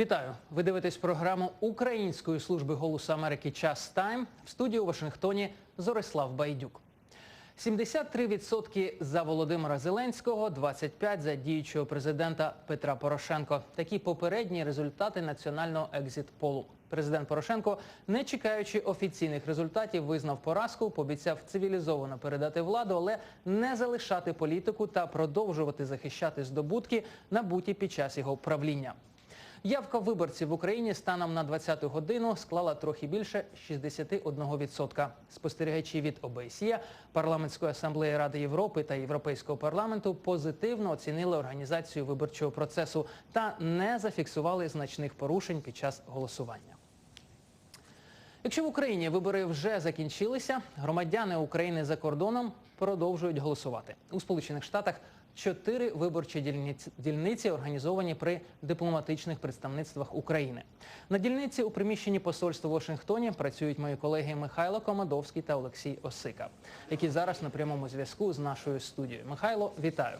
Вітаю! Ви дивитесь програму Української служби голосу Америки Час Тайм в студії у Вашингтоні Зорислав Байдюк. 73% за Володимира Зеленського, 25% за діючого президента Петра Порошенко. Такі попередні результати національного екзит-полу. Президент Порошенко, не чекаючи офіційних результатів, визнав поразку, пообіцяв цивілізовано передати владу, але не залишати політику та продовжувати захищати здобутки, набуті під час його правління. Явка виборців в Україні станом на 20-ту годину склала трохи більше 61%. Спостерігачі від ОБСЄ, Парламентської асамблеї Ради Європи та Європейського парламенту позитивно оцінили організацію виборчого процесу та не зафіксували значних порушень під час голосування. Якщо в Україні вибори вже закінчилися, громадяни України за кордоном продовжують голосувати. У Сполучених Штатах чотири виборчі дільниці, дільниці організовані при дипломатичних представництвах України. На дільниці у приміщенні посольства в Вашингтоні працюють мої колеги Михайло Комадовський та Олексій Осика, які зараз на прямому зв'язку з нашою студією. Михайло, вітаю.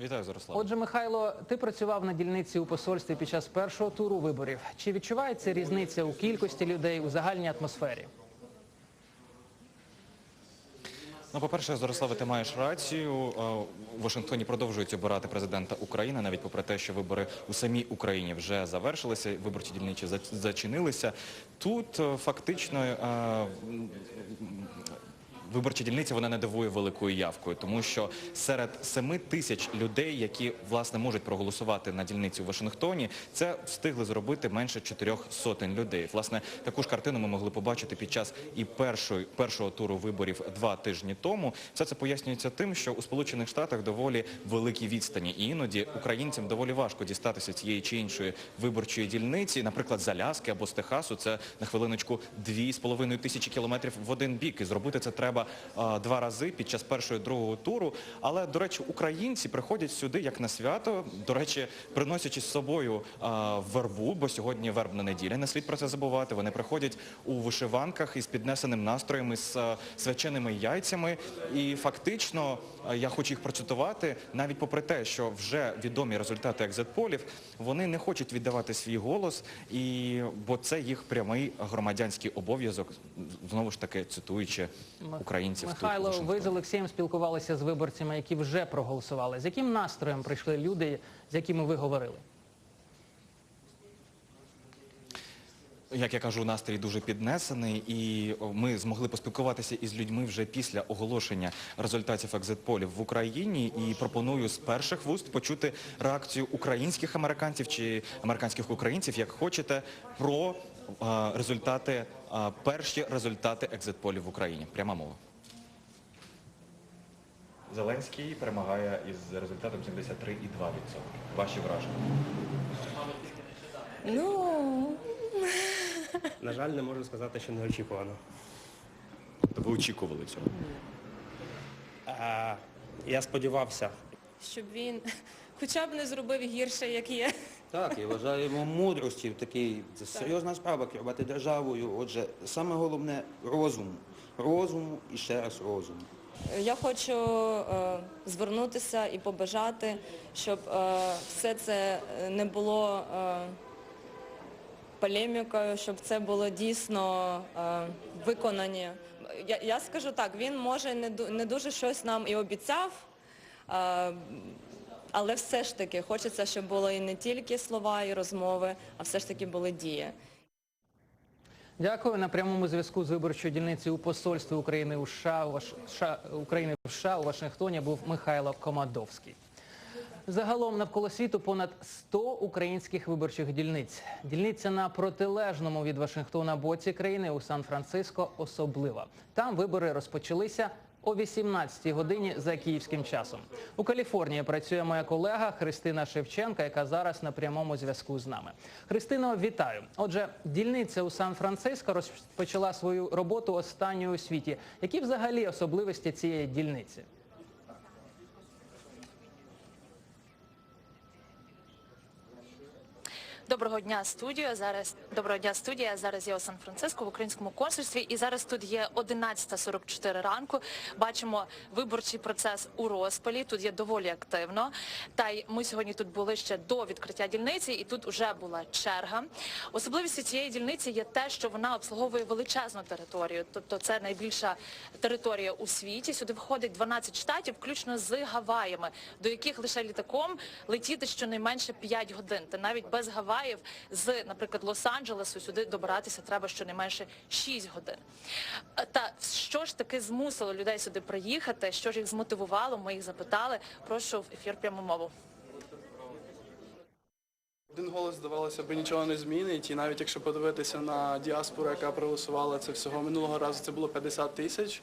Вітаю, Зарослав. Отже, Михайло, ти працював на дільниці у посольстві під час першого туру виборів. Чи відчувається різниця у кількості людей у загальній атмосфері? Ну, по-перше, Зорославе, ти маєш рацію. Е, У Вашингтоні продовжують обирати президента України, навіть попри те, що вибори у самій Україні вже завершилися, виборчі дільничі зачинилися. Тут е, фактично е, виборча дільниця вона не дивує великою явкою, тому що серед 7 тисяч людей, які власне можуть проголосувати на дільниці у Вашингтоні, це встигли зробити менше чотирьох сотень людей. Власне, таку ж картину ми могли побачити під час і першої першого туру виборів два тижні тому. Все це пояснюється тим, що у Сполучених Штатах доволі великі відстані, і іноді українцям доволі важко дістатися цієї чи іншої виборчої дільниці, наприклад, з Аляски або з Техасу. Це на хвилиночку дві з половиною тисячі кілометрів в один бік. І зробити це треба а, два рази під час першого і другого туру. Але, до речі, українці приходять сюди як на свято. До речі, приносячи з собою вербу, бо сьогодні вербна неділя, не слід про це забувати. Вони приходять у вишиванках із піднесеним настроєм, із свяченими яйцями. І фактично, я хочу їх процитувати, навіть попри те, що вже відомі результати екзитполів, вони не хочуть віддавати свій голос, і бо це їх прямий громадянський обов'язок, знову ж таки цитуючи українців. тут, Михайло, ви з Олексієм спілкувалися з виборцями, які вже проголосували. З яким настроєм прийшли люди, з якими ви говорили? Як я кажу, настрій дуже піднесений, і ми змогли поспілкуватися із людьми вже після оголошення результатів екзитполів в Україні. І пропоную з перших вуст почути реакцію українських американців чи американських українців, як хочете, про результати, перші результати екзитполів в Україні. Пряма мова. Зеленський перемагає із результатом 73,2%. Ваші враження? Ну, На жаль, не можу сказати, що неочікувано. Тобто ви очікували цього? А, я сподівався. щоб він хоча б не зробив гірше, як є. Так, і вважаємо мудрості в такий, це серйозна справа керувати державою. Отже, саме головне розум. Розум і ще раз розум. Я хочу е, звернутися і побажати, щоб е, все це не було е, полемікою, щоб це було дійсно е, виконані. Я, я скажу так, він може не, не дуже щось нам і обіцяв, е, але все ж таки хочеться, щоб було і не тільки слова і розмови, а все ж таки були дії. Дякую. На прямому зв'язку з виборчої дільниці у посольстві України у США, у США України в США у Вашингтоні був Михайло Комадовський. Загалом навколо світу понад 100 українських виборчих дільниць. Дільниця на протилежному від Вашингтона боці країни у Сан-Франциско особлива. Там вибори розпочалися о 18-й годині за київським часом. У Каліфорнії працює моя колега Христина Шевченка, яка зараз на прямому зв'язку з нами. Христино, вітаю. Отже, дільниця у Сан-Франциско розпочала свою роботу останньою у світі. Які взагалі особливості цієї дільниці? Доброго дня, студія. Зараз доброго дня, студія. Зараз я у Сан-Франциско в українському консульстві, і зараз тут є 11.44 ранку. Бачимо виборчий процес у розпалі. Тут є доволі активно. Та й ми сьогодні тут були ще до відкриття дільниці, і тут вже була черга. Особливістю цієї дільниці є те, що вона обслуговує величезну територію. Тобто це найбільша територія у світі. Сюди входить 12 штатів, включно з Гаваями, до яких лише літаком летіти щонайменше 5 годин. Та навіть без Гаваїв з, наприклад, Лос-Анджелесу сюди добиратися треба щонайменше 6 годин. Е, Та що ж таки змусило людей сюди приїхати? Що ж їх змотивувало? Ми їх запитали. Прошу в ефір пряму мову. Один голос, здавалося б, нічого не змінить, і навіть якщо подивитися на діаспору, яка проголосувала це всього минулого разу, це було 50 тисяч.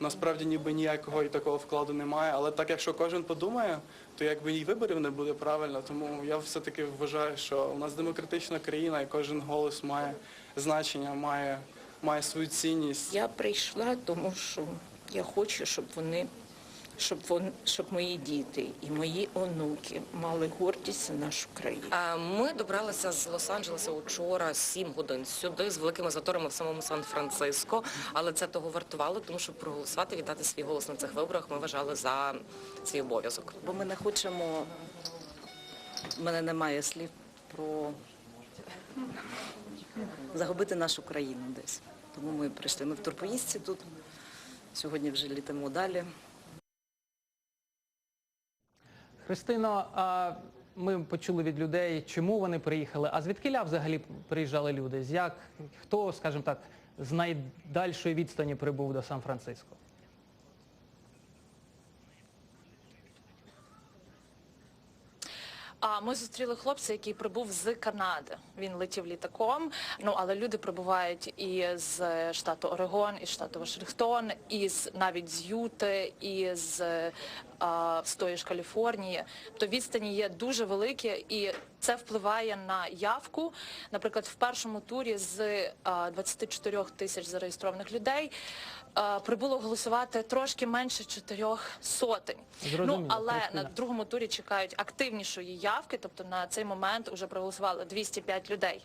Насправді ніби ніякого і такого вкладу немає, але так якщо кожен подумає, то якби і виборів не буде правильно. Тому я все-таки вважаю, що у нас демократична країна і кожен голос має значення, має, має свою цінність. Я прийшла, тому що я хочу, щоб вони, щоб вони, щоб мої діти і мої онуки мали гордість за нашу країну. Ми добралися з Лос-Анджелеса учора 7 годин сюди з великими заторами в самому Сан-Франциско, але це того вартувало, тому що проголосувати, віддати свій голос на цих виборах ми вважали за свій обов'язок. Бо ми не хочемо, в мене немає слів про загубити нашу країну десь. Тому ми прийшли. Ми в турпоїздці тут. Сьогодні вже літимо далі. Христино, а ми почули від людей, чому вони приїхали. А звідкиля взагалі приїжджали люди? З як хто, скажімо так, з найдальшої відстані прибув до Сан-Франциско? А ми зустріли хлопця, який прибув з Канади. Він летів літаком. Ну але люди прибувають і з штату Орегон, і з штату Вашингтон, і з навіть з Юти, і з, а, з тої ж Каліфорнії. То відстані є дуже великі, і це впливає на явку. Наприклад, в першому турі з а, 24 тисяч зареєстрованих людей а, прибуло голосувати трошки менше чотирьох сотень. Зрозуміло, Ну але на другому турі чекають активнішої явки, тобто на цей момент вже проголосували 205 людей.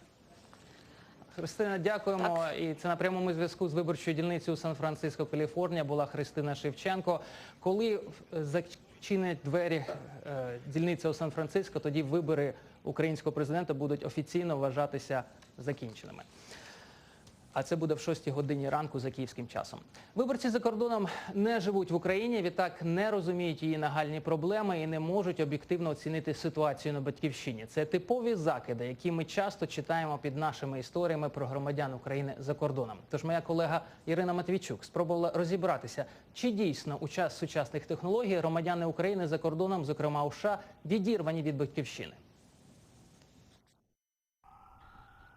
Христина, дякуємо. І це на прямому зв'язку з виборчою дільницею у Сан-Франциско, Каліфорнія була Христина Шевченко. Коли е, зачинять двері е, дільниця у Сан-Франциско, тоді вибори українського президента будуть офіційно вважатися закінченими. А це буде в 6 годині ранку за київським часом. Виборці за кордоном не живуть в Україні, відтак не розуміють її нагальні проблеми і не можуть об'єктивно оцінити ситуацію на батьківщині. Це типові закиди, які ми часто читаємо під нашими історіями про громадян України за кордоном. Тож моя колега Ірина Матвійчук спробувала розібратися, чи дійсно у час сучасних технологій громадяни України за кордоном, зокрема у США, відірвані від батьківщини.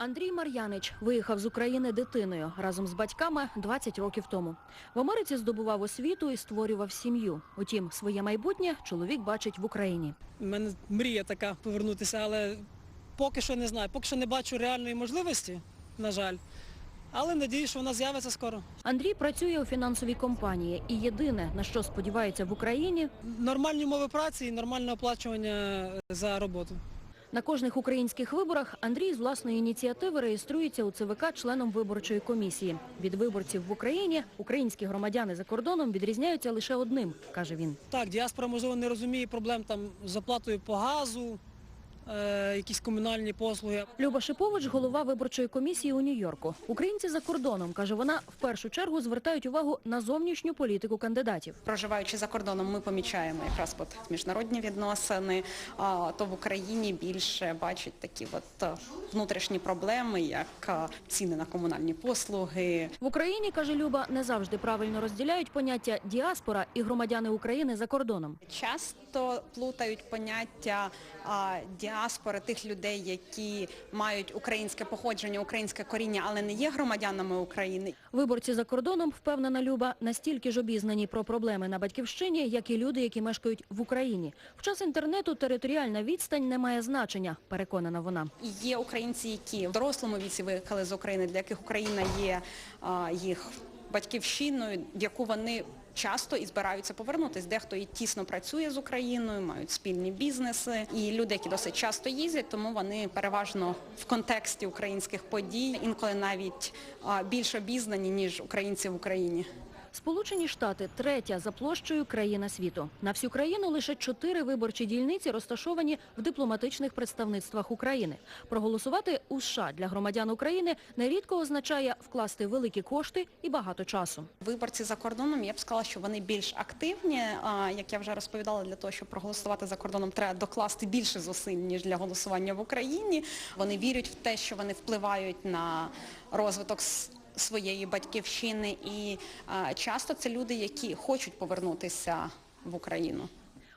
Андрій Мар'янич виїхав з України дитиною разом з батьками 20 років тому. В Америці здобував освіту і створював сім'ю. Утім, своє майбутнє чоловік бачить в Україні. У мене мрія така повернутися, але поки що не знаю, поки що не бачу реальної можливості, на жаль. Але надію, що вона з'явиться скоро. Андрій працює у фінансовій компанії і єдине, на що сподівається в Україні, Нормальні умови праці і нормальне оплачування за роботу. На кожних українських виборах Андрій з власної ініціативи реєструється у ЦВК членом виборчої комісії. Від виборців в Україні українські громадяни за кордоном відрізняються лише одним, каже він. Так, діаспора, можливо, не розуміє проблем там з оплатою по газу, якісь комунальні послуги. Люба Шипович, голова виборчої комісії у Нью-Йорку. Українці за кордоном, каже вона, в першу чергу звертають увагу на зовнішню політику кандидатів. Проживаючи за кордоном, ми помічаємо якраз от міжнародні відносини, а, то в Україні більше бачать такі от е, внутрішні проблеми, як е, ціни на комунальні послуги, В Україні, каже Люба, не завжди правильно розділяють поняття діаспора і громадяни України за кордоном. Часто плутають поняття а, діаспори тих людей, які мають українське походження, українське коріння, але не є громадянами України. Виборці за кордоном, впевнена Люба, настільки ж обізнані про проблеми на батьківщині, як і люди, які мешкають в Україні. В час інтернету територіальна відстань не має значення, переконана вона. Є українці, які в дорослому віці виїхали з України, для яких Україна є а, їх батьківщиною, в яку вони часто і збираються повернутися. Дехто і тісно працює з Україною, мають спільні бізнеси. І люди, які досить часто їздять, тому вони переважно в контексті українських подій, інколи навіть більш обізнані, ніж українці в Україні. Сполучені Штати – третя за площею країна світу. На всю країну лише чотири виборчі дільниці розташовані в дипломатичних представництвах України. Проголосувати у США для громадян України нерідко означає вкласти великі кошти і багато часу. Виборці за кордоном, я б сказала, що вони більш активні. Як я вже розповідала, для того, щоб проголосувати за кордоном, треба докласти більше зусиль, ніж для голосування в Україні. Вони вірять в те, що вони впливають на розвиток своєї батьківщини. І часто це люди, які хочуть повернутися в Україну.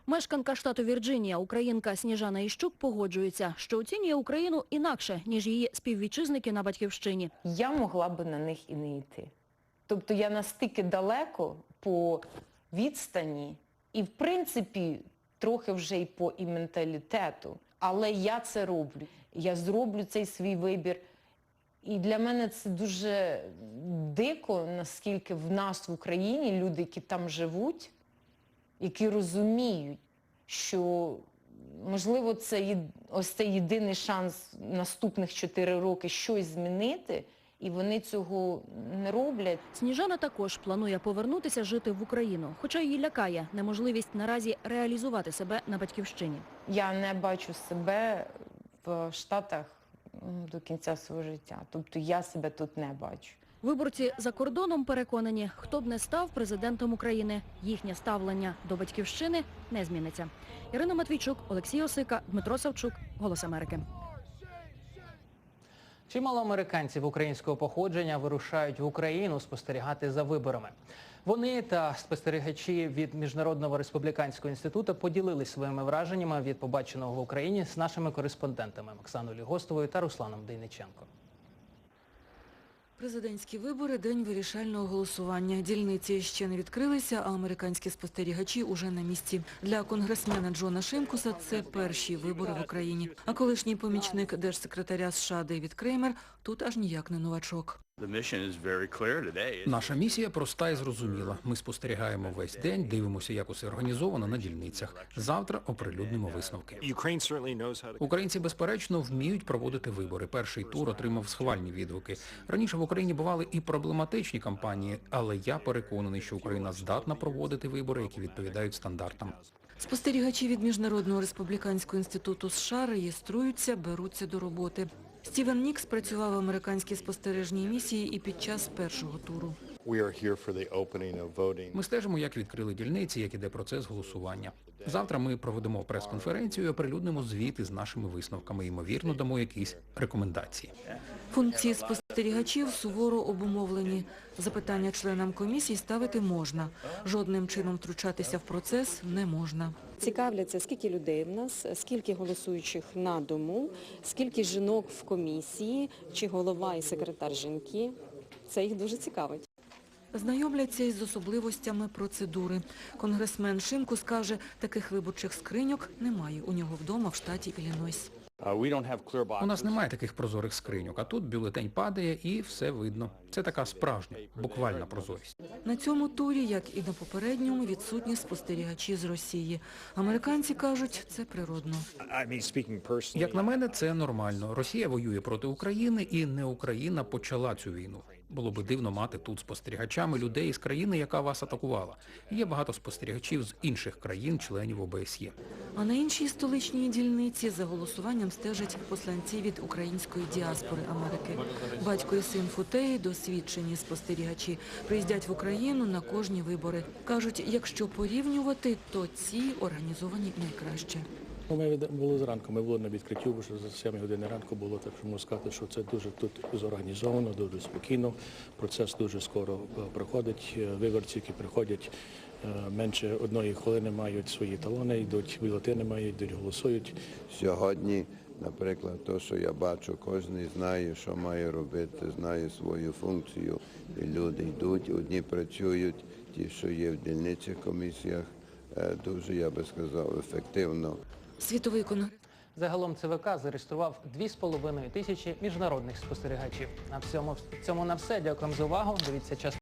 Мешканка штату Вірджинія, українка Сніжана Іщук, погоджується, що оцінює Україну інакше, ніж її співвітчизники на батьківщині. я могла би на них і не йти. Тобто я настільки далеко по відстані і, в принципі, трохи вже і по і менталітету. Але я це роблю. Я зроблю цей свій вибір. І для мене це дуже дико, наскільки в нас в Україні люди, які там живуть, які розуміють, що можливо це ось цей єдиний шанс наступних 4 роки щось змінити, і вони цього не роблять. Сніжана також планує повернутися жити в Україну, хоча її лякає неможливість наразі реалізувати себе на батьківщині. Я не бачу себе в Штатах до кінця свого життя. Тобто я себе тут не бачу. Виборці за кордоном переконані, хто б не став президентом України, їхнє ставлення до батьківщини не зміниться. Ірина Матвійчук, Олексій Осика, Дмитро Савчук, Голос Америки. Чимало американців українського походження вирушають в Україну спостерігати за виборами. Вони та спостерігачі від Міжнародного республіканського інституту поділились своїми враженнями від побаченого в Україні з нашими кореспондентами Оксаною Лігостовою та Русланом Дейниченко. Президентські вибори – день вирішального голосування. Дільниці ще не відкрилися, а американські спостерігачі уже на місці. Для конгресмена Джона Шимкуса це перші вибори в Україні. А колишній помічник держсекретаря США Дейвід Креймер тут аж ніяк не новачок. Наша місія проста і зрозуміла. Ми спостерігаємо весь день, дивимося, як усе організовано на дільницях. Завтра оприлюднимо висновки. Українці, безперечно, вміють проводити вибори. Перший тур отримав схвальні відгуки. Раніше в Україні бували і проблематичні кампанії, але я переконаний, що Україна здатна проводити вибори, які відповідають стандартам. Спостерігачі від Міжнародного республіканського інституту США реєструються, беруться до роботи. Стівен Нікс працював в американській спостережній місії і під час першого туру. Ми стежимо, як відкрили дільниці, як іде процес голосування. Завтра ми проведемо прес-конференцію і оприлюднимо звіти з нашими висновками. Ймовірно, дамо якісь рекомендації. Функції спостерігачів суворо обумовлені. Запитання членам комісії ставити можна. Жодним чином втручатися в процес не можна. Цікавляться, скільки людей в нас, скільки голосуючих на дому, скільки жінок в комісії, чи голова і секретар жінки. Це їх дуже цікавить. Знайомляться із особливостями процедури. Конгресмен Шимку скаже, таких виборчих скриньок немає у нього вдома в штаті Іллінойс. У нас немає таких прозорих скриньок, а тут бюлетень падає і все видно. Це така справжня, буквальна прозорість. На цьому турі, як і на попередньому, відсутні спостерігачі з Росії. Американці кажуть, це природно. Як на мене, це нормально. Росія воює проти України і не Україна почала цю війну. Було би дивно мати тут спостерігачами людей з країни, яка вас атакувала. Є багато спостерігачів з інших країн-членів ОБСЄ. А на іншій столичній дільниці за голосуванням стежать посланці від української діаспори Америки. Батько і син Футеї, досвідчені спостерігачі, приїздять в Україну на кожні вибори. Кажуть, якщо порівнювати, то ці організовані найкраще. Ну, Ми були зранку, ми були на відкритті, бо що за 7 години ранку було, так що можу сказати, що це дуже тут зорганізовано, дуже спокійно. Процес дуже скоро е, проходить. Е, Виборці, які приходять е, менше одної хвилини, мають свої талони, йдуть бюлетени, мають, йдуть, голосують. Сьогодні, наприклад, то, що я бачу, кожен знає, що має робити, знає свою функцію. І люди йдуть, одні працюють, ті, що є в дільничих комісіях, дуже, я би сказав, ефективно. Світовий конгрес. Загалом ЦВК зареєстрував 2,5 тисячі міжнародних спостерігачів. На всьому цьому на все. Дякуємо за увагу. Дивіться час.